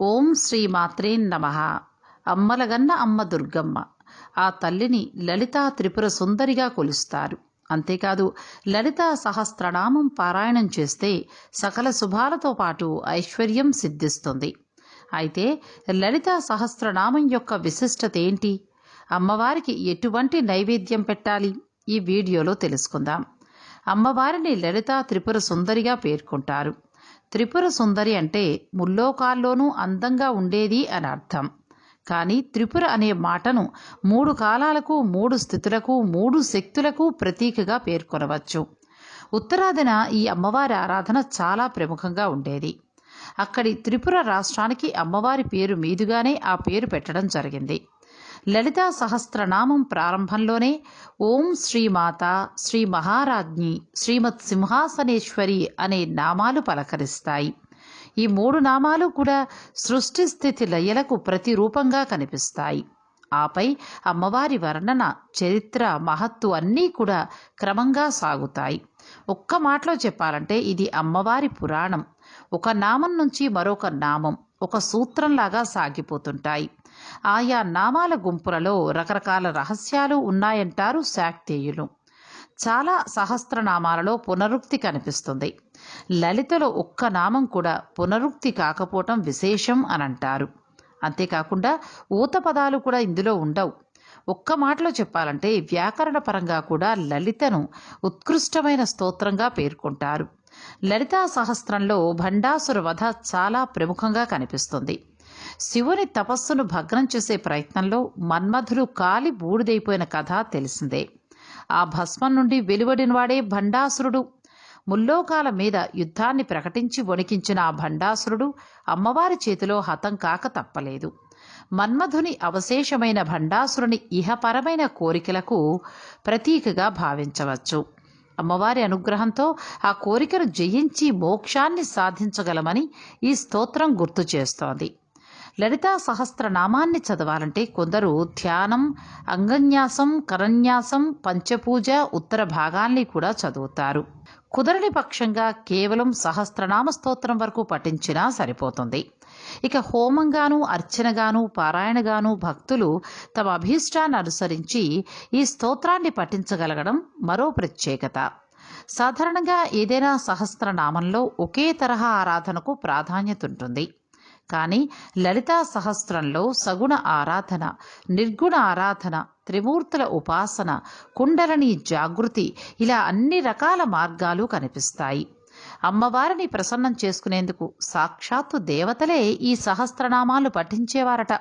ఓం శ్రీ మాత్రే నమ. అమ్మలగన్న అమ్మ దుర్గమ్మ. ఆ తల్లిని లలితా త్రిపుర సుందరిగా కొలుస్తారు. అంతేకాదు లలితా సహస్రనామం పారాయణం చేస్తే సకల శుభాలతో పాటు ఐశ్వర్యం సిద్ధిస్తుంది. అయితే లలితా సహస్రనామం యొక్క విశిష్టత ఏంటి? అమ్మవారికి ఎటువంటి నైవేద్యం పెట్టాలి? ఈ వీడియోలో తెలుసుకుందాం. అమ్మవారిని లలితా త్రిపుర సుందరిగా పేర్కొంటారు. త్రిపుర సుందరి అంటే ముల్లోకాల్లోనూ అందంగా ఉండేది అని అర్థం. కానీ త్రిపుర అనే మాటను మూడు కాలాలకు మూడు స్థితులకు మూడు శక్తులకు ప్రతీకగా పేర్కొనవచ్చు. ఉత్తరాదిన ఈ అమ్మవారి ఆరాధన చాలా ప్రముఖంగా ఉండేది. అక్కడి త్రిపుర రాష్ట్రానికి అమ్మవారి పేరు మీదుగానే ఆ పేరు పెట్టడం జరిగింది. లలితా సహస్రనామం ప్రారంభంలోనే ఓం శ్రీమాత శ్రీ మహారాజ్ఞి శ్రీమత్ సింహాసనేశ్వరి అనే నామాలు పలకరిస్తాయి. ఈ మూడు నామాలు కూడా సృష్టి స్థితి లయలకు ప్రతిరూపంగా కనిపిస్తాయి. ఆపై అమ్మవారి వర్ణన చరిత్ర మహత్తు అన్నీ కూడా క్రమంగా సాగుతాయి. ఒక్క మాటలో చెప్పాలంటే ఇది అమ్మవారి పురాణం. ఒక నామం నుంచి మరొక నామం. ఒక సూత్రంలాగా సాగిపోతుంటాయి. ఆయా నామాల గుంపులలో రకరకాల రహస్యాలు ఉన్నాయంటారు శాక్తేయులు. చాలా సహస్రనామాలలో పునరుక్తి కనిపిస్తుంది. లలితలో ఒక్క నామం కూడా పునరుక్తి కాకపోవటం విశేషం అని అంటారు అంతేకాకుండా ఊత పదాలు కూడా ఇందులో ఉండవు. ఒక్క మాటలో చెప్పాలంటే వ్యాకరణ పరంగా కూడా లలితను ఉత్కృష్టమైన స్తోత్రంగా పేర్కొంటారు. లలితా సహస్రంలో భండాసుర వధ చాలా ప్రముఖంగా కనిపిస్తుంది. శివుని తపస్సును భగ్నం చేసే ప్రయత్నంలో మన్మధులు కాలి బూడిదైపోయిన కథ తెలిసిందే. ఆ భస్మం నుండి వెలువడినవాడే భండాసురుడు. ముల్లోకాల మీద యుద్ధాన్ని ప్రకటించి వణికించిన ఆ భండాసురుడు అమ్మవారి చేతిలో హతం కాక తప్పలేదు. మన్మధుని అవశేషమైన భండాసురుని ఇహపరమైన కోరికలకు ప్రతీకగా భావించవచ్చు. అమ్మవారి అనుగ్రహంతో ఆ కోరికను జయించి మోక్షాన్ని సాధించగలమని ఈ స్తోత్రం గుర్తు చేస్తోంది. లలితా సహస్రనామాన్ని చదవాలంటే కొందరు ధ్యానం అంగన్యాసం కరన్యాసం పంచపూజ ఉత్తర భాగాల్ని కూడా చదువుతారు. కుదరని పక్షంగా కేవలం సహస్రనామ స్తోత్రం వరకు పఠించినా సరిపోతుంది. ఇక హోమంగాను అర్చనగాను పారాయణగాను భక్తులు తమ అభీష్టాన్ని అనుసరించి ఈ స్తోత్రాన్ని పఠించగలగడం మరో ప్రత్యేకత. సాధారణంగా ఏదైనా సహస్రనామంలో ఒకే తరహా ఆరాధనకు ప్రాధాన్యత ఉంటుంది. కానీ లలితా సహస్రంలో సగుణ ఆరాధన నిర్గుణ ఆరాధన త్రిమూర్తుల ఉపాసన కుండలని జాగృతి ఇలా అన్ని రకాల మార్గాలు కనిపిస్తాయి. అమ్మవారిని ప్రసన్నం చేసుకునేందుకు సాక్షాత్తు దేవతలే ఈ సహస్రనామాలు పఠించేవారట.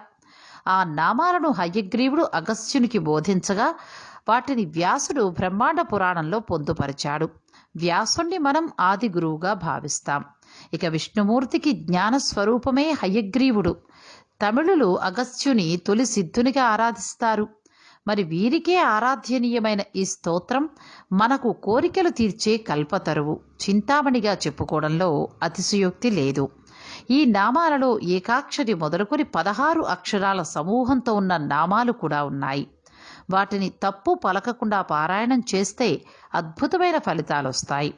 ఆ నామాలను హయగ్రీవుడు అగస్త్యునికి బోధించగా వాటిని వ్యాసుడు బ్రహ్మాండ పురాణంలో పొందుపరిచాడు. వ్యాసుణ్ణి మనం ఆది గురువుగా భావిస్తాం. ఇక విష్ణుమూర్తికి జ్ఞాన స్వరూపమే హయగ్రీవుడు. తమిళులు అగస్త్యుని తొలి సిద్ధునిగా ఆరాధిస్తారు. మరి వీరికే ఆరాధ్యనీయమైన ఈ స్తోత్రం మనకు కోరికలు తీర్చే కల్పతరువు. చింతామణిగా చెప్పుకోవడంలో అతిశయోక్తి లేదు. ఈ నామాలలో ఏకాక్షరి మొదలుకొని పదహారు అక్షరాల సమూహంతో ఉన్న నామాలు కూడా ఉన్నాయి. వాటిని తప్పు పలకకుండా పారాయణం చేస్తే అద్భుతమైన ఫలితాలు వస్తాయి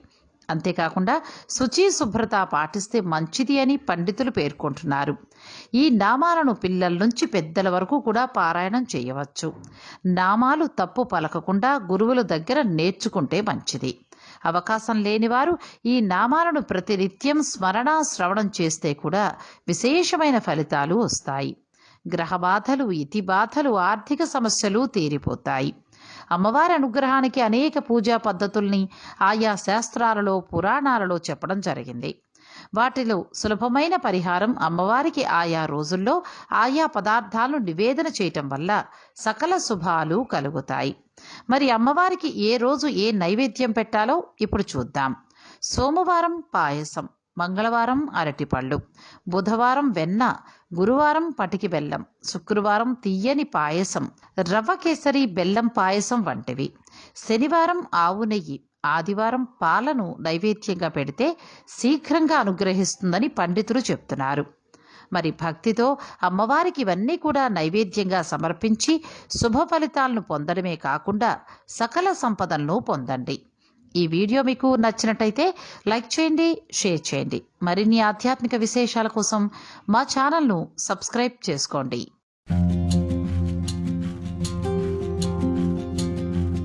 అంతేకాకుండా శుచి శుభ్రత పాటిస్తే మంచిది అని పండితులు పేర్కొంటున్నారు. ఈ నామాలను పిల్లల నుంచి పెద్దల వరకు కూడా పారాయణం చేయవచ్చు. నామాలు తప్పు పలకకుండా గురువుల దగ్గర నేర్చుకుంటే మంచిది. అవకాశం లేనివారు ఈ నామాలను ప్రతినిత్యం స్మరణ శ్రవణం చేస్తే కూడా విశేషమైన ఫలితాలు వస్తాయి. గ్రహ బాధలు ఇతి బాధలు ఆర్థిక సమస్యలు తీరిపోతాయి. అమ్మవారి అనుగ్రహానికి అనేక పూజా పద్ధతుల్ని ఆయా శాస్త్రాలలో పురాణాలలో చెప్పడం జరిగింది. వాటిలో సులభమైన పరిహారం అమ్మవారికి ఆయా రోజుల్లో ఆయా పదార్థాలను నివేదన చేయటం వల్ల సకల శుభాలు కలుగుతాయి. మరి అమ్మవారికి ఏ రోజు ఏ నైవేద్యం పెట్టాలో ఇప్పుడు చూద్దాం. సోమవారం పాయసం. మంగళవారం అరటిపళ్ళు. బుధవారం వెన్న గురువారం పటికి బెల్లం శుక్రవారం తీయని పాయసం రవ్వ కేసరి బెల్లం పాయసం వంటివి. శనివారం ఆవు నెయ్యి ఆదివారం పాలను నైవేద్యంగా పెడితే శీఘ్రంగా అనుగ్రహిస్తుందని పండితులు చెప్తున్నారు. మరి భక్తితో అమ్మవారికి ఇవన్నీ కూడా నైవేద్యంగా సమర్పించి శుభ ఫలితాలను పొందడమే కాకుండా సకల సంపదలను పొందండి. ఈ వీడియో మీకు నచ్చినట్టయితే లైక్ చేయండి షేర్ చేయండి. మరిన్ని ఆధ్యాత్మిక విశేషాల కోసం మా ఛానల్ను సబ్స్క్రైబ్ చేసుకోండి.